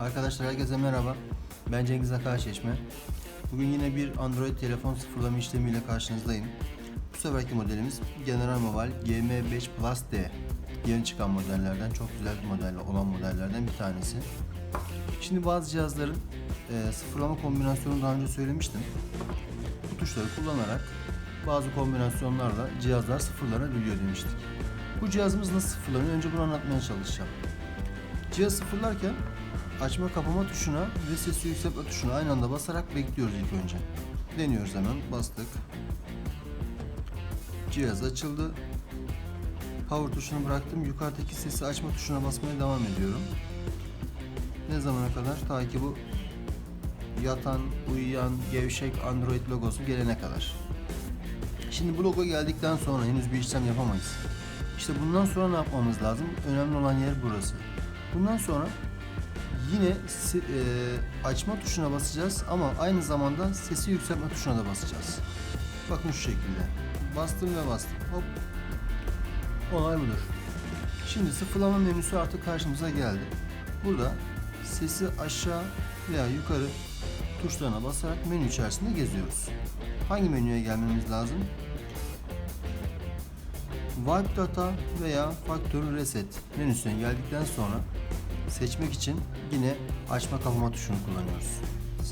Arkadaşlar herkese merhaba. Ben Cengiz Akarçeşme. Bugün yine bir Android telefon sıfırlama işlemiyle karşınızdayım. Bu seferki modelimiz General Mobile GM5 Plus D. Yeni çıkan modellerden, çok güzel bir model olan modellerden bir tanesi. Şimdi bazı cihazların e, sıfırlama kombinasyonunu daha önce söylemiştim. Bu tuşları kullanarak bazı kombinasyonlarla cihazlar sıfırlanabiliyor demiştik. Bu cihazımız nasıl sıfırlanıyor? Önce bunu anlatmaya çalışacağım. Cihaz sıfırlarken açma kapama tuşuna ve sesi yükseltme tuşuna aynı anda basarak bekliyoruz ilk önce. Deniyoruz hemen. Bastık. Cihaz açıldı. Power tuşunu bıraktım. Yukarıdaki sesi açma tuşuna basmaya devam ediyorum. Ne zamana kadar? Ta ki bu yatan, uyuyan, gevşek Android logosu gelene kadar. Şimdi bu logo geldikten sonra henüz bir işlem yapamayız. İşte bundan sonra ne yapmamız lazım? Önemli olan yer burası. Bundan sonra yine e, açma tuşuna basacağız ama aynı zamanda sesi yükseltme tuşuna da basacağız. Bakın şu şekilde. Bastım ve bastım. Hop. Olay budur. Şimdi sıfırlama menüsü artık karşımıza geldi. Burada sesi aşağı veya yukarı tuşlarına basarak menü içerisinde geziyoruz. Hangi menüye gelmemiz lazım? Wipe Data veya Factory Reset menüsüne geldikten sonra seçmek için yine açma kapama tuşunu kullanıyoruz.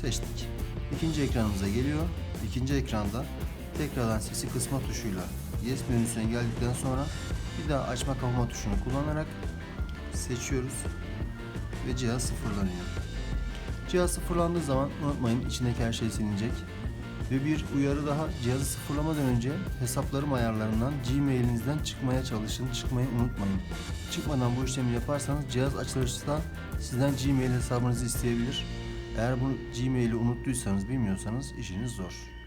Seçtik. İkinci ekranımıza geliyor. İkinci ekranda tekrardan sesi kısma tuşuyla Yes menüsüne geldikten sonra bir daha açma kapama tuşunu kullanarak seçiyoruz ve cihaz sıfırlanıyor. Cihaz sıfırlandığı zaman unutmayın içindeki her şey silinecek. Ve bir uyarı daha cihazı sıfırlamadan önce hesaplarım ayarlarından Gmail'inizden çıkmaya çalışın. Çıkmayı unutmayın. Çıkmadan bu işlemi yaparsanız cihaz açılırsa sizden Gmail hesabınızı isteyebilir. Eğer bu Gmail'i unuttuysanız bilmiyorsanız işiniz zor.